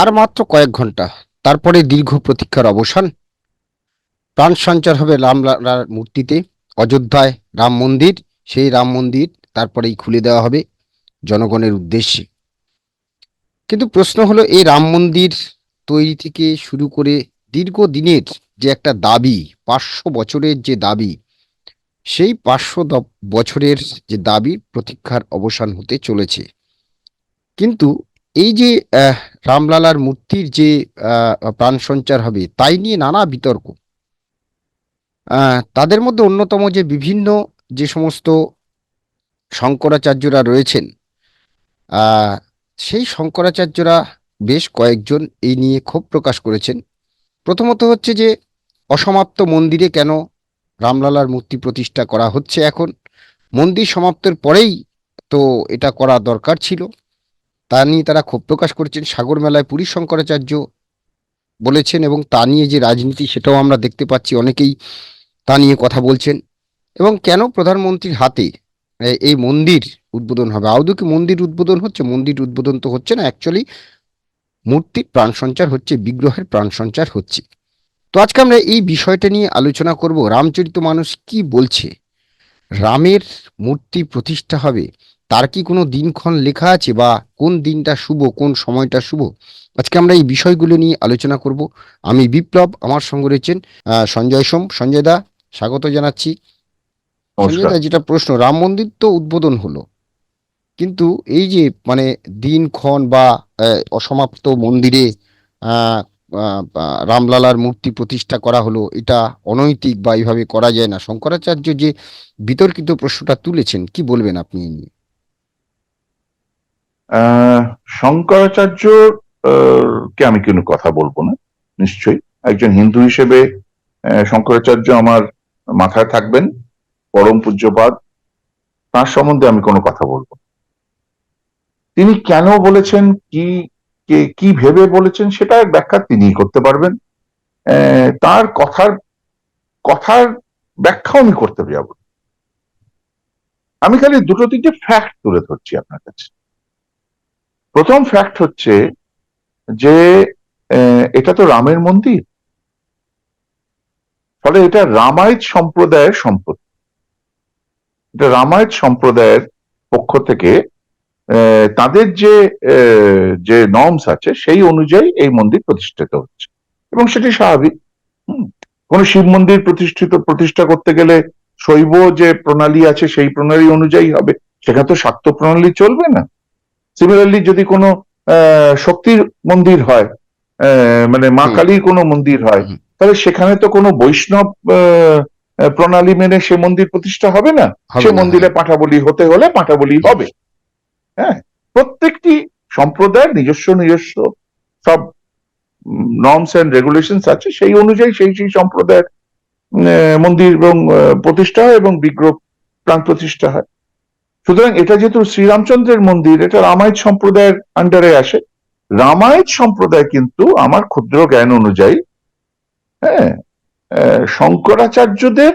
আর মাত্র কয়েক ঘণ্টা। তারপরে দীর্ঘ প্রতীক্ষার অবসান। প্রাণ সঞ্চার হবে রামলালার মূর্তিতে। অযোধ্যায় রাম মন্দির, সেই রাম মন্দির তারপরেই খুলে দেওয়া হবে জনগণের উদ্দেশ্যে। কিন্তু প্রশ্ন হলো, এই রাম মন্দির তৈরি থেকে শুরু করে দীর্ঘ দিনের যে একটা দাবি, পাঁচশো বছরের যে দাবি, সেই পাঁচশো বছরের যে দাবি, প্রতীক্ষার অবসান হতে চলেছে। কিন্তু এই যে রামলালার মূর্তির যে প্রাণ সঞ্চার হবে, তাই নিয়ে নানা বিতর্ক। তাদের মধ্যে অন্যতম যে বিভিন্ন যে সমস্ত শঙ্করাচার্যরা রয়েছেন সেই শঙ্করাচার্যরা বেশ কয়েকজন এই নিয়ে ক্ষোভ প্রকাশ করেছেন। প্রথমত হচ্ছে যে, অসমাপ্ত মন্দিরে কেন রামলালার মূর্তি প্রতিষ্ঠা করা হচ্ছে এখন? মন্দির সমাপ্তের পরেই তো এটা করা দরকার ছিল। তা নিয়ে তারা ক্ষোভ প্রকাশ করেছেন। সাগর মেলায় পুরী শঙ্করাচার্য বলেছেন এবং তা নিয়ে যে রাজনীতি, সেটাও আমরা দেখতে পাচ্ছি। অনেকেই তা নিয়ে কথা বলছেন। এবং কেন প্রধানমন্ত্রীর হাতে এই মন্দির উদ্বোধন হবে? আদৌ কি মন্দির উদ্বোধন হচ্ছে? মন্দির উদ্বোধন তো হচ্ছে না। অ্যাকচুয়ালি মূর্তির প্রাণ সঞ্চার হচ্ছে, বিগ্রহের প্রাণ সঞ্চার হচ্ছে। তো আজকে আমরা এই বিষয়টা নিয়ে আলোচনা করব। রামচরিত মানুষ কি বলছে? রামের মূর্তি প্রতিষ্ঠা হবে? তার কি কোনো দিনক্ষণ লেখা আছে বা কোন দিনটা শুভ কোন সময়টা শুভ? আজকে আমরা এই বিষয়গুলো নিয়ে আলোচনা করব। আমি বিপ্লব আমার সঙ্গে রয়েছেন সঞ্জয় সোম। সঞ্জয় দা স্বাগত জানাচ্ছি। সঞ্জয় দা যেটা প্রশ্ন রাম মন্দির তো উদ্বোধন হলো। কিন্তু এই যে মানে দিনক্ষণ বা অসমাপ্ত মন্দিরে রামলালার মূর্তি প্রতিষ্ঠা করা হলো এটা অনৈতিক বা এইভাবে করা যায় না। শঙ্করাচার্য যে বিতর্কিত প্রশ্নটা তুলেছেন কি বলবেন আপনি এই নিয়ে? শঙ্করাচার্য কে আমি কোনো কথা বলব না, নিশ্চয়ই। একজন হিন্দু হিসেবে শঙ্করাচার্য আমার মাথায় থাকবেন, পরম পূজ্যপাদ। তার সম্বন্ধে আমি কোনো কথা বলব। তিনি কেন বলেছেন, কি, কে- ভেবে বলেছেন, সেটা ব্যাখ্যা তিনিই করতে পারবেন। তার কথার কথার ব্যাখ্যাও আমি করতে যাব। আমি খালি দুটো তিনটে ফ্যাক্ট তুলে ধরছি আপনার কাছে। প্রথম ফ্যাক্ট হচ্ছে যে এটা তো রামের মন্দির। ফলে এটা রামায়ত সম্প্রদায়ের সম্পত্তি। এটা রামায়ত সম্প্রদায়ের পক্ষ থেকে তাদের যে যে নর্মস আছে, সেই অনুযায়ী এই মন্দির প্রতিষ্ঠিত হচ্ছে। এবং সেটি স্বাভাবিক। কোন শিব মন্দির প্রতিষ্ঠিত, প্রতিষ্ঠা করতে গেলে শৈব যে প্রণালী আছে, সেই প্রণালী অনুযায়ী হবে। সেখানে তো শাক্ত প্রণালী চলবে না। সিমিলারলি যদি কোনো শক্তির মন্দির হয় মানে মা কালীর কোনো মন্দির হয় তাহলে সেখানে তো কোনো বৈষ্ণব প্রণালী মেনে সে মন্দির প্রতিষ্ঠা হবে না। সে মন্দিরে হ্যাঁ। পাঠাবলি হতে হলে পাঠাবলি হবে। হ্যাঁ প্রত্যেকটি সম্প্রদায়ের নিজস্ব নিজস্ব সব নর্মস এন্ড রেগুলেশনস আছে। সেই অনুযায়ী সেই সেই সম্প্রদায়ের মন্দির এবং প্রতিষ্ঠা হয় এবং বিগ্রহ প্রাণ প্রতিষ্ঠা হয়। সুতরাং এটা যেহেতু শ্রীরামচন্দ্রের মন্দির এটা রামায়ত সম্প্রদায়ের আন্ডারে আসে রামায়ত সম্প্রদায় কিন্তু আমার ক্ষুদ্র জ্ঞান অনুযায়ী হ্যাঁ শঙ্করাচার্যদের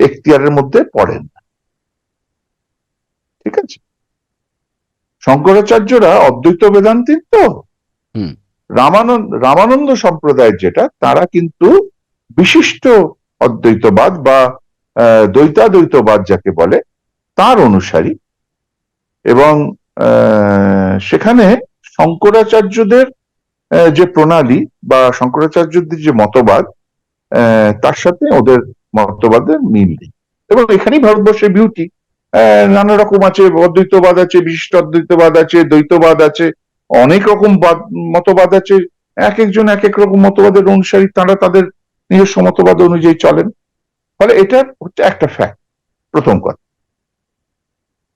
এখতিয়ারের মধ্যে পড়েন। ঠিক আছে শঙ্করাচার্যরা অদ্বৈত বেদান্তির তো হুম। রামানন্দ রামানন্দ সম্প্রদায়ের যেটা তারা কিন্তু বিশিষ্ট অদ্বৈতবাদ বা আহ, দ্বৈতাদ্বৈতবাদ যাকে বলে তার অনুসারী এবং সেখানে শঙ্করাচার্যদের যে প্রণালী বা শঙ্করাচার্যদের যে মতবাদ তার সাথে ওদের মতবাদের মিল নেই। এবং এখানেই ভারতবর্ষের বিউটি নানা রকম আছে, অদ্বৈতবাদ আছে, বিশিষ্ট অদ্বৈতবাদ আছে, দ্বৈতবাদ আছে, অনেক রকম মতবাদ আছে। এক একজন এক এক রকম মতবাদের অনুসারী, তারা তাদের নিজস্ব মতবাদ অনুযায়ী চলেন। ফলে এটা হচ্ছে একটা ফ্যাক্ট প্রথম কথা।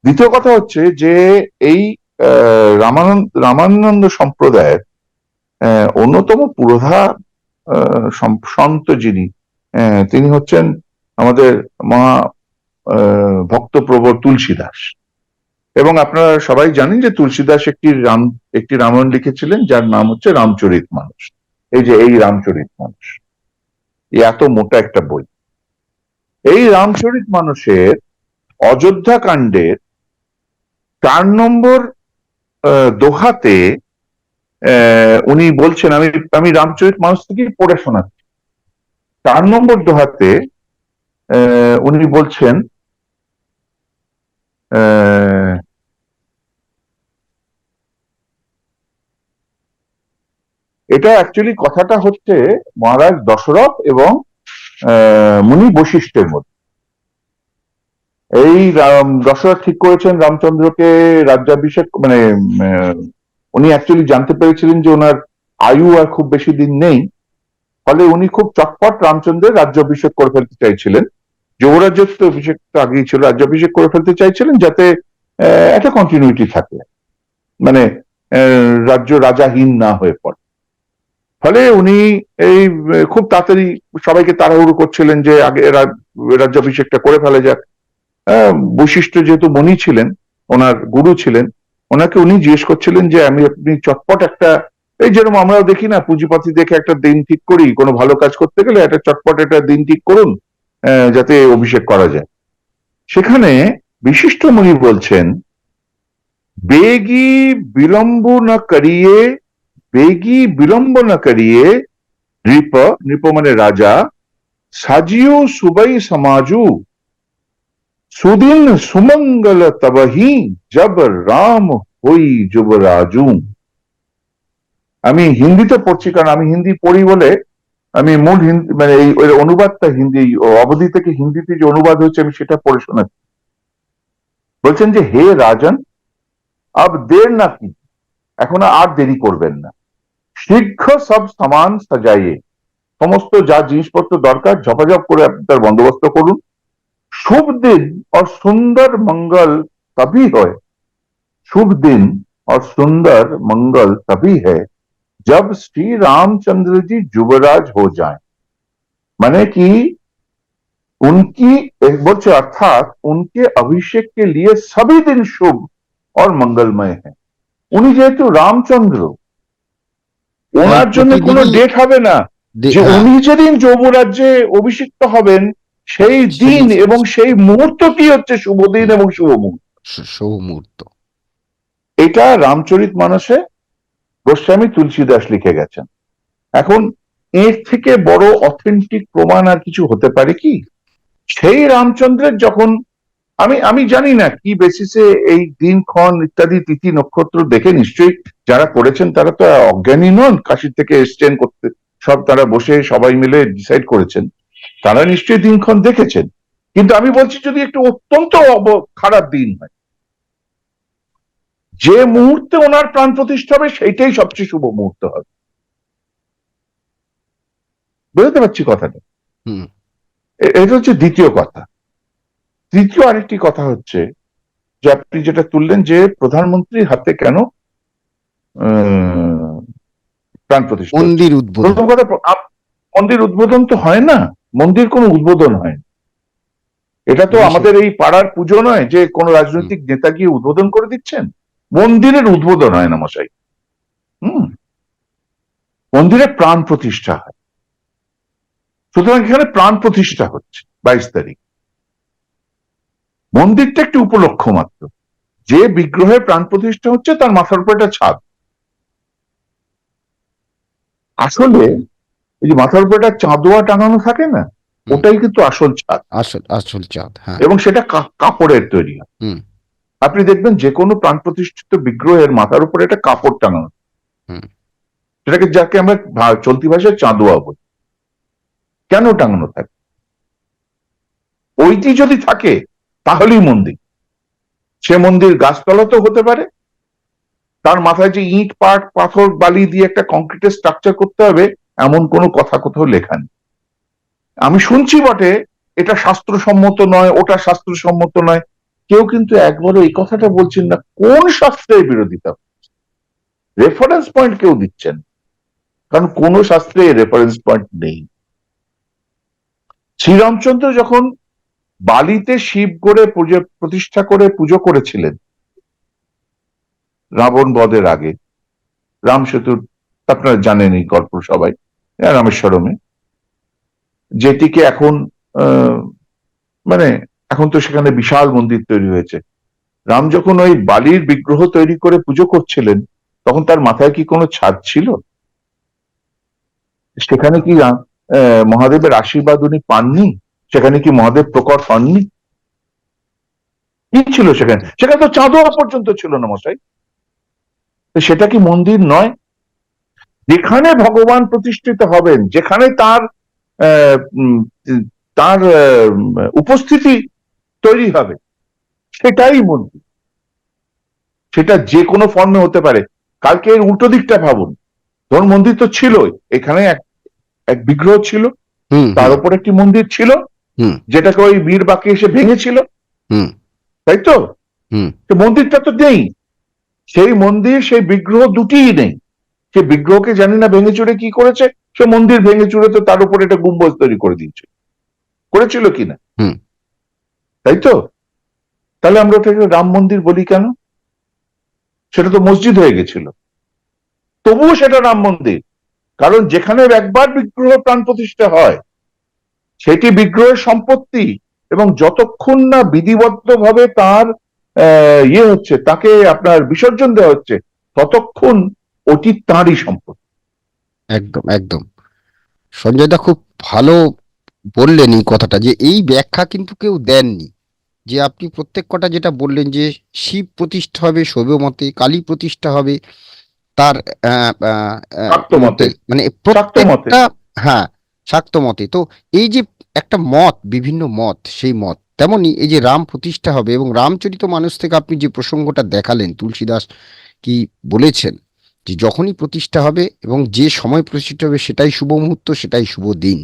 দ্বিতীয় কথা হচ্ছে যে এই রামানন্দ রামানন্দ সম্প্রদায়ের অন্যতম পুরোধা সন্ত যিনি তিনি হচ্ছেন আমাদের মহা ভক্তপ্রবর তুলসী দাস এবং আপনারা সবাই জানেন যে তুলসী দাস একটি রাম, একটি রামায়ণ লিখেছিলেন যার নাম হচ্ছে রামচরিত মানুষ। এই যে এই রামচরিত মানুষ। এত মোটা একটা বই। এই রামচরিত মানুষের অযোধ্যা কাণ্ডের চার নম্বর দোহাতে উনি বলছেন, আমি আমি রামচরিত মানুষ থেকে পড়ে শোনাচ্ছি। চার নম্বর দোহাতে উনি বলছেন এটা অ্যাকচুয়ালি কথাটা হচ্ছে মহারাজ দশরথ এবং মুনি বৈশিষ্ট্যের মধ্যে। এই রাম, দশরথ ঠিক করেছেন, রামচন্দ্রকে রাজ্যাভিষেক মানে উনি অ্যাকচুয়ালি জানতে পেরেছিলেন যে ওনার আয়ু আর খুব বেশি দিন নেই। ফলে উনি খুব চটপট রামচন্দ্রের রাজ্যাভিষেক করে ফেলতে চাইছিলেন। যুবরাজ্যত্ব অভিষেক তো আগেই ছিল, রাজ্যাভিষেক করে ফেলতে চাইছিলেন যাতে একটা কন্টিনিউটি থাকে। মানে রাজ্য রাজাহীন না হয়ে পড়ে। ফলে উনি এই, খুব তাড়াতাড়ি সবাইকে তাড়াহুড়ো করছিলেন যে আগে রাজ্যাভিষেকটা করে ফেলা যাক। বৈশিষ্ট্য যেহেতু মনি ছিলেন, ওনার গুরু ছিলেন, ওনাকে উনি জিজ্ঞেস করছিলেন যে, আমি আপনি চটপট একটা এই যেরকম আমরাও দেখি না, পুঁজিপাতি দেখে একটা দিন ঠিক করি, কোনো ভালো কাজ করতে গেলে একটা চটপট একটা দিন ঠিক করুন যাতে অভিষেক করা যায়। সেখানে বিশিষ্ট মুনি বলছেন, বেগি বিলম্ব না করিয়ে, বেগি বিলম্ব না করিয়ে, নৃপ নৃপ মানে রাজা, সাজিও সুবাই সমাজু সুদিন সুমঙ্গল তবহি, জব রাম হই যুবরাজু। আমি হিন্দিতে পড়ছি কারণ আমি হিন্দি পড়ি বলে আমি মূল হিন্দি মানে এই অনুবাদটা হিন্দি অবধি থেকে হিন্দিতে যে অনুবাদ হচ্ছে আমি সেটা পড়ে শোনাচ্ছি। বলছেন যে, হে রাজন, আব দের না এখন আর দেরি করবেন না। শীঘ্র সব সামান সাজাইয়ে। সমস্ত যা জিনিসপত্র দরকার, ঝপাঝপ করে তার বন্দোবস্ত করুন। शुभ दिन और सुंदर मंगल तभी हो शुभ दिन और सुंदर मंगल तभी है जब श्री रामचंद्र जी युवराज हो जाए। माने कि उनकी बोचे अर्थात उनके अभिषेक के लिए सभी दिन शुभ और मंगलमय है। उन्हीं जेतु रामचंद्र। उन्हें डेट কোনো ডেট হবে না যে উনি যেদিন যৌবরাজ্যে সেই দিন এবং সেই মুহূর্তটি হচ্ছে শুভ দিন এবং শুভ মুহূর্ত। শুভ মুহূর্ত। এটা রামচরিত মানসে গোস্বামী তুলসী দাস লিখে গেছেন। এখন এর থেকে বড় অথেন্টিক প্রমাণ আর কিছু হতে পারে কি? সেই রামচন্দ্রের যখন আমি আমি জানি না কি বেসিসে এই দিনক্ষণ ইত্যাদি তিথি নক্ষত্র দেখে নিশ্চয়ই যারা করেছেন তারা তো অজ্ঞানী নন। কাশির থেকে এসছেন করতে সব তারা বসে সবাই মিলে ডিসাইড করেছেন। তারা নিশ্চয়ই দিনক্ষণ দেখেছেন। কিন্তু আমি বলছি যদি একটু অত্যন্ত খারাপ দিন হয়। যে মুহূর্তে ওনার প্রাণ প্রতিষ্ঠা হবে সেইটাই সবচেয়ে শুভ মুহূর্ত হবে। বুঝতে পারছি কথাটা? এটা হচ্ছে দ্বিতীয় কথা। তৃতীয় আরেকটি কথা হচ্ছে যে আপনি যেটা তুললেন যে প্রধানমন্ত্রীর হাতে কেন আহ, প্রাণ প্রতিষ্ঠা? মন্দির উদ্বোধন। কথা মন্দির উদ্বোধন তো হয় না। মন্দির কোনো উদ্বোধন হয় এটা তো আমাদের এই পাড়ার পুজো নয় যে কোনো রাজনৈতিক নেতা গিয়ে উদ্বোধন করে দিচ্ছেন। মন্দিরের উদ্বোধন হয় না মশাই। হুম। মন্দিরে প্রাণ প্রতিষ্ঠা হয়। সুতরাং এখানে প্রাণ প্রতিষ্ঠা হচ্ছে বাইশ তারিখ। মন্দিরটা একটি উপলক্ষ মাত্র। যে বিগ্রহে প্রাণ প্রতিষ্ঠা হচ্ছে তার মাথার উপর একটা ছাদ। আসলে এই যে মাথার উপর একটা চাঁদোয়া টাঙানো থাকে না ওটাই কিন্তু আসল ছাদ আসল আসল চাঁদ হ্যাঁ। এবং সেটা কাপড়ের তৈরি হয়। আপনি দেখবেন যে কোনো প্রাণ প্রতিষ্ঠিত বিগ্রহের মাথার উপরে একটা কাপড় টাঙানো সেটাকে যাকে আমরা চলতি ভাষায় চাঁদোয়া বলি। কেন টাঙানো থাকে? ওইটি যদি থাকে তাহলেই মন্দির। সে মন্দির গাছতলাতেও হতে পারে। তার মাথায় যে ইট পাট পাথর বালি দিয়ে একটা কংক্রিটের স্ট্রাকচার করতে হবে এমন কোনো কথা কোথাও লেখা নেই। আমি শুনছি বটে, এটা শাস্ত্রসম্মত নয়, ওটা শাস্ত্রসম্মত নয়। কেউ কিন্তু একবারও এই কথাটা বলছেন না, কোন শাস্ত্রের বিরোধিতা রেফারেন্স পয়েন্ট কেউ দিচ্ছেন কারণ কোন শাস্ত্রে রেফারেন্স পয়েন্ট নেই। শ্রীরামচন্দ্র যখন বালিতে শিব গড়ে পুজো, প্রতিষ্ঠা করে পুজো করেছিলেন, রাবণ বধের আগে, রাম সেতুর আপনারা জানেন এই গল্প সবাই রামেশ্বরমে। যেটিকে এখন মানে এখন তো সেখানে বিশাল মন্দির তৈরি হয়েছে। রাম যখন ওই বালির বিগ্রহ তৈরি করে পুজো করছিলেন, তখন তার মাথায় কি কোনো ছাদ ছিল? সেখানে কি মহাদেবের আশীর্বাদ উনি পাননি? সেখানে কি মহাদেব প্রকট পাননি কি ছিল সেখানে? সেখানে তো চাঁদোয়া পর্যন্ত ছিল না মশাই। সেটা কি মন্দির নয়? যেখানে ভগবান প্রতিষ্ঠিত হবেন যেখানে তার আহ, তার উপস্থিতি তৈরি হবে সেটাই মন্দির। সেটা যে কোনো ফর্মে হতে পারে। কালকে এর উল্টো দিকটা ভাবুন। ধরুন মন্দির তো ছিলই এখানে এক এক বিগ্রহ ছিল তার উপর একটি মন্দির ছিল। যেটাকে ওই বীর বাকি এসে ভেঙেছিল। তাই। তো মন্দিরটা তো নেই। সেই মন্দির সেই বিগ্রহ দুটিই নেই। সে বিগ্রহকে জানি না ভেঙে চুরে কি করেছে? সে মন্দির ভেঙে চুরে তো তার উপর একটা গুম্বজ তৈরি করে দিয়েছে। করেছিল কিনা হুম। তাই তো? তাহলে আমরা ওটাকে রাম মন্দির বলি কেন? সেটা তো মসজিদ হয়ে গেছিল। তবুও সেটা রাম মন্দির। কারণ যেখানে একবার বিগ্রহ প্রাণ প্রতিষ্ঠা হয় সেটি বিগ্রহের সম্পত্তি এবং যতক্ষণ না বিধিবদ্ধ ভাবে তার আহ, ইয়ে হচ্ছে তাকে আপনার বিসর্জন দেওয়া হচ্ছে ততক্ষণ ওটি তাঁরই সম্পদ একদম একদম। সঞ্জয় দা খুব ভালো বললেন এই কথাটা যে এই ব্যাখ্যা কিন্তু কেউ দেননি। যে আপনি প্রত্যেক কটা যেটা বললেন যে শিব প্রতিষ্ঠা হবে শৈব মতে কালী প্রতিষ্ঠা হবে তার। মানে প্রত্যেকটা হ্যাঁ শাক্ত মতে। তো এই যে একটা মত বিভিন্ন মত সেই মত তেমনি এই যে রাম প্রতিষ্ঠা হবে এবং রামচরিত মানুষ থেকে আপনি যে প্রসঙ্গটা দেখালেন তুলসীদাস কি বলেছেন যে যখনই প্রতিষ্ঠা হবে এবং যে সময় প্রতিষ্ঠা হবে সেটাই শুভ মুহূর্ত সেটাই শুভ দিন।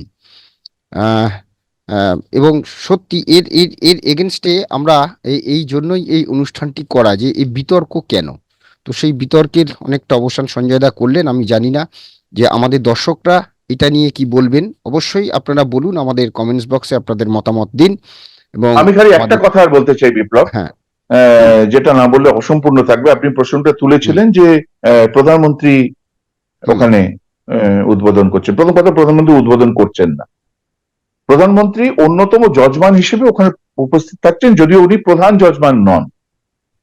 এবং সত্যি এর এর এর এগেনস্টে আমরা এই জন্যই এই অনুষ্ঠানটি করা যে এই বিতর্ক কেন? তো সেই বিতর্কের অনেকটা অবসান সঞ্জয় দা করলেন আমি জানি না যে আমাদের দর্শকরা এটা নিয়ে কি বলবেন। অবশ্যই আপনারা বলুন আমাদের কমেন্টস বক্সে আপনাদের মতামত দিন এবং আমি খালি একটা কথা আর বলতে চাই বিপ্লব। হ্যাঁ। যেটা না বললে অসম্পূর্ণ থাকবে। আপনি প্রশ্নটা তুলেছিলেন যে প্রধানমন্ত্রী ওখানে উদ্বোধন করছেন। প্রথম কথা প্রধানমন্ত্রী উদ্বোধন করছেন না। প্রধানমন্ত্রী অন্যতম জজমান হিসেবে ওখানে উপস্থিত থাকছেন যদিও উনি প্রধান জজমান নন।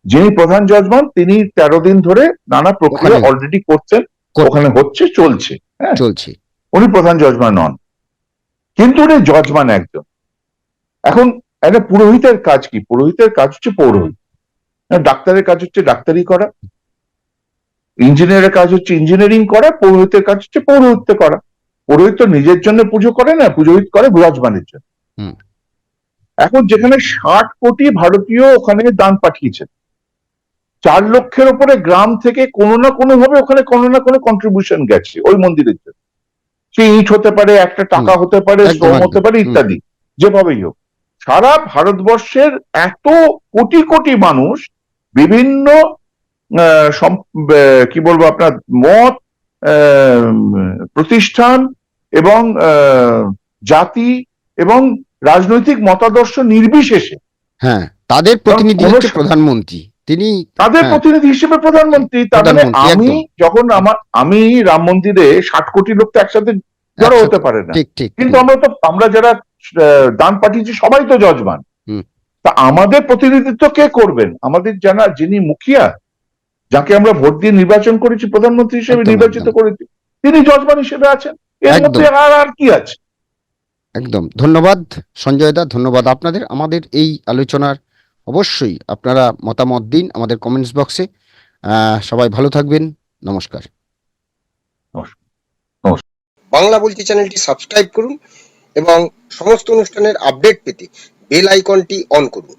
যিনি প্রধান জজমান তিনি তেরো দিন ধরে নানা প্রক্রিয়া অলরেডি করছেন ওখানে হচ্ছে চলছে হ্যাঁ? চলছে। উনি প্রধান জজমান নন। কিন্তু উনি জজমান একজন। এখন একটা পুরোহিতের কাজ কি? পুরোহিতের কাজ হচ্ছে পৌরোহিত হ্যাঁ, ডাক্তারের কাজ হচ্ছে ডাক্তারি করা। ইঞ্জিনিয়ারের কাজ হচ্ছে ইঞ্জিনিয়ারিং করা পৌরোহিতের কাজ হচ্ছে পৌরোহিত্য করা। পুরোহিত তো নিজের জন্য পুজো করে না পুজোহিত করে বিরাজমানের জন্য। এখন যেখানে ষাট কোটি ভারতীয় ওখানে দান পাঠিয়েছেন। চার লক্ষের উপরে গ্রাম থেকে কোনো না কোনো ভাবে ওখানে কোনো না কোনো কন্ট্রিবিউশন গেছে ওই মন্দিরের জন্য। সে ইট হতে পারে একটা টাকা হতে পারে শ্রম হতে পারে ইত্যাদি। যেভাবেই হোক। সারা ভারতবর্ষের এত কোটি কোটি মানুষ বিভিন্ন কি বলব আপনার মত প্রতিষ্ঠান এবং জাতি এবং রাজনৈতিক মতাদর্শ নির্বিশেষে। হ্যাঁ তাদের প্রতিনিধি প্রধানমন্ত্রী। তিনি তাদের হ্যাঁ। প্রতিনিধি হিসেবে প্রধানমন্ত্রী তার মানে আমি যখন আমার আমি রাম মন্দিরে ষাট কোটি লোক তো একসাথে জড়ো হতে পারে না। কিন্তু আমরা তো আমরা যারা আহ, দান পাঠিয়েছি সবাই তো জজমান হুম। তা আমাদের প্রতিনিধিত্ব কে করবেন? আমাদের জানা যিনি মুখিয়া যাকে আমরা ভোট দিয়ে নির্বাচন করেছি প্রধানমন্ত্রী হিসেবে নির্বাচিত করেছি তিনি জজমান হিসেবে আছেন। এর একদম। মধ্যে আর আর কি আছে? একদম। ধন্যবাদ সঞ্জয় দা ধন্যবাদ আপনাদের। আমাদের এই আলোচনার অবশ্যই আপনারা মতামত দিন আমাদের কমেন্টস বক্সে। সবাই ভালো থাকবেন। নমস্কার। বাংলা বলছি চ্যানেলটি সাবস্ক্রাইব করুন। এবং সমস্ত অনুষ্ঠানের আপডেট পেতে বেল আইকনটি অন করুন।